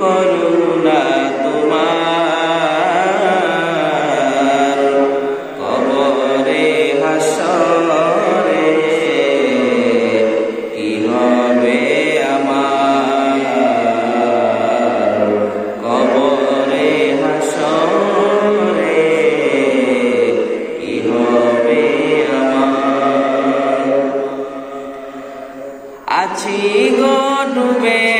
করুণা তোমার কবরে হাসরে, কি হবে আমার? কবরে হাসরে, কি হবে আমার? আছি গো ডুবে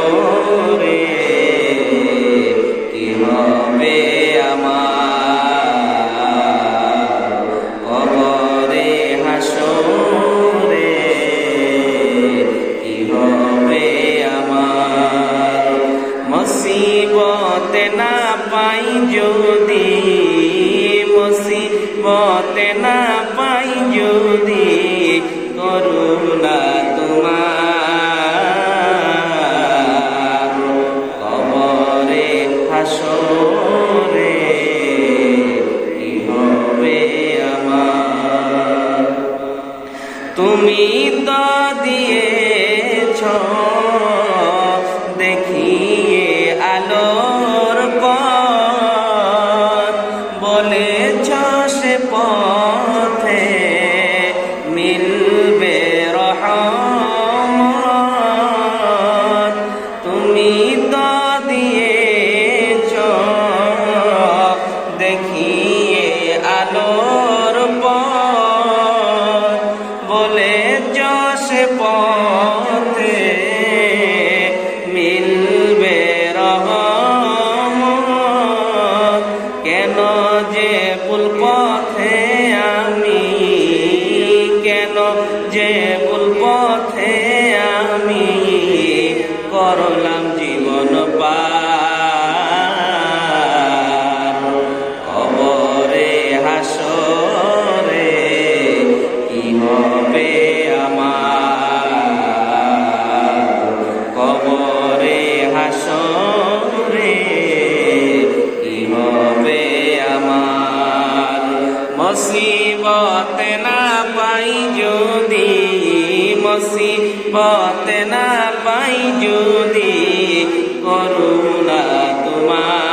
মুসিবত না পাই, যদি মুসিবত না পাই, যদি করুণা তোমার কবরে, হাসরে, কি হবে আমার? তুমি তো দিয়েছ যে ভুল পথে আমি করলাম জীবন পার। মুসিবত না পাই যদি করুণা তোমার